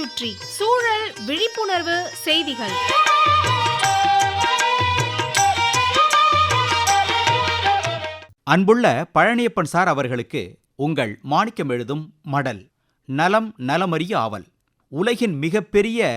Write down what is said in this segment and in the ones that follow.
சுற்றி சூழல் விழிப்புணர்வு செய்திகள். அன்புள்ள பழனியப்பன் சார் அவர்களுக்கு உங்கள் மாணிக்கம் எழுதும் மடல் நலம் நலமறிய ஆவல். உலகின் மிகப்பெரிய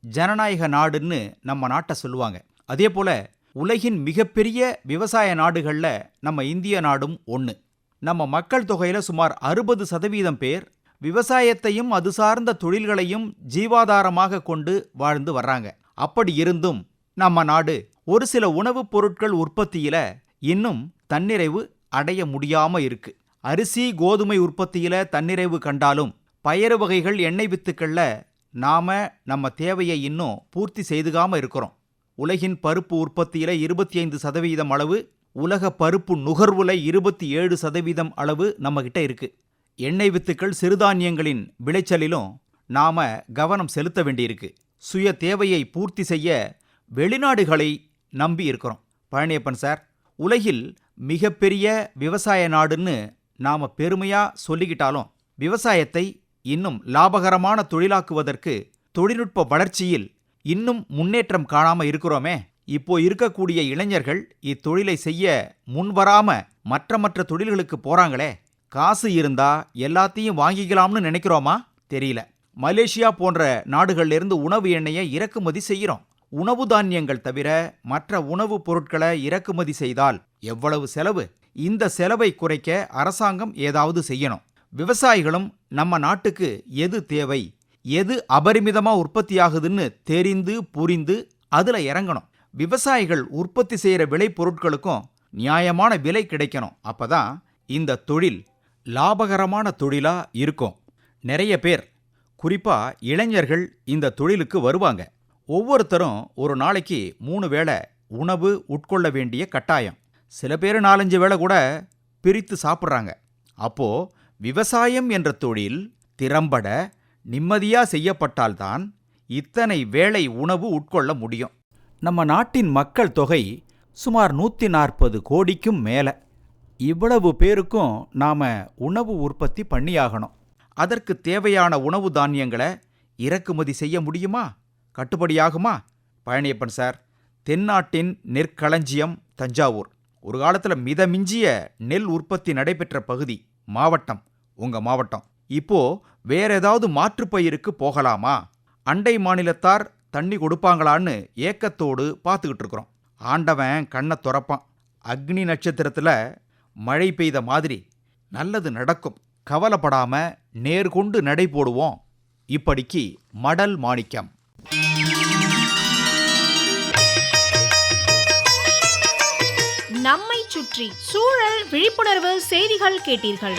ஜனநாயக நாடுன்னு நம்ம நாட்டை சொல்லுவாங்க. அதே போல உலகின் மிகப்பெரிய விவசாய நாடுகளில் நம்ம இந்திய நாடும் ஒன்று நம்ம மக்கள் தொகையில் சுமார் அறுபது சதவீதம் பேர் விவசாயத்தையும் அது சார்ந்த தொழில்களையும் ஜீவாதாரமாக கொண்டு வாழ்ந்து வர்றாங்க. அப்படி இருந்தும் நம்ம நாடு ஒரு சில உணவுப் பொருட்கள் உற்பத்தியில இன்னும் தன்னிறைவு அடைய முடியாம இருக்கு. அரிசி கோதுமை உற்பத்தியில தன்னிறைவு கண்டாலும் பயறு வகைகள் எண்ணெய் வித்துக்கள்ல நாம நம்ம தேவையை இன்னும் பூர்த்தி செய்துகாம இருக்கிறோம். உலகின் பருப்பு உற்பத்தியில இருபத்தி ஐந்து சதவீதம் அளவு உலக பருப்பு நுகர்வுல இருபத்தி ஏழு சதவீதம் அளவு நம்மகிட்ட இருக்கு. எண்ணெய் வித்துக்கள் சிறுதானியங்களின் விளைச்சலிலும் நாம கவனம் செலுத்த வேண்டியிருக்கு. சுய தேவையை பூர்த்தி செய்ய வெளிநாடுகளை நம்பி இருக்கிறோம். பழனியப்பன் சார் உலகில் மிகப்பெரிய விவசாய நாடுன்னு நாம பெருமையா சொல்லிக்கிட்டாலும் விவசாயத்தை இன்னும் லாபகரமான தொழிலாக்குவதற்கு தொழில்நுட்ப வளர்ச்சியில் இன்னும் முன்னேற்றம் காணாம இருக்கிறோமே. இப்போ இருக்கக்கூடிய இளைஞர்கள் இத்தொழிலை செய்ய முன்வராம மற்ற மற்ற தொழில்களுக்கு போறாங்களே. காசு இருந்தா எல்லாத்தையும் வாங்கிக்கலாம்னு நினைக்கிறோமா? தெரியல. மலேசியா போன்ற நாடுகள்ல இருந்து உணவு எண்ணெயை இறக்குமதி செய்கிறோம். உணவு தானியங்கள் தவிர மற்ற உணவுப் பொருட்களை இறக்குமதி செய்தால் எவ்வளவு செலவு? இந்த செலவை குறைக்க அரசாங்கம் ஏதாவது செய்யணும். விவசாயிகளும் நம்ம நாட்டுக்கு எது தேவை? எது அபரிமிதமா உற்பத்தியாகுதுன்னு தெரிந்து புரிந்து அதுல இறங்கணும். விவசாயிகள் உற்பத்தி செய்யற விளை பொருட்களுக்கும் நியாயமான விலை கிடைக்கணும். அப்பதான் இந்த தொழில் லாபகரமான தொழிலா இருக்கும். நிறைய பேர் குறிப்பா இளைஞர்கள் இந்த தொழிலுக்கு வருவாங்க. ஒவ்வொருத்தரும் ஒரு நாளைக்கு மூணு வேளை உணவு உட்கொள்ள வேண்டிய கட்டாயம். சில பேர் நாலஞ்சு வேளை கூட பிரித்து சாப்பிட்றாங்க. அப்போ விவசாயம் என்ற தொழில் திறம்பட நிம்மதியா செய்யப்பட்டால்தான் இத்தனை வேளை உணவு உட்கொள்ள முடியும். நம்ம நாட்டின் மக்கள் தொகை சுமார் நூற்றி நாற்பது கோடிக்கும் மேலே. இவ்வளவு பேருக்கும் நாம உணவு உற்பத்தி பண்ணியாகணும். அதற்கு தேவையான உணவு தானியங்களை இறக்குமதி செய்ய முடியுமா? கட்டுப்படியாகுமா? பழனியப்பன் சார் தென்னாட்டின் நெற்களஞ்சியம் தஞ்சாவூர். ஒரு காலத்தில் மிதமிஞ்சிய நெல் உற்பத்தி நடைபெற்ற பகுதி மாவட்டம் உங்க மாவட்டம். இப்போ வேற ஏதாவது மாற்றுப்பயிருக்கு போகலாமா? அண்டை மாநிலத்தார் தண்ணி கொடுப்பாங்களான்னு ஏக்கத்தோடு பார்த்துக்கிட்டு இருக்கிறோம். ஆண்டவன் கண்ணை துறப்பான். அக்னி நட்சத்திரத்தில் மழை பெய்த மாதிரி நல்லது நடக்கும். கவலைப்படாம நேர்கொண்டு நடை போடுவோம். இப்படிக்கு மடல் மாணிக்கம். நம்மை சுற்றி சூழல் விழிப்புணர்வு செய்திகள் கேட்டீர்கள்.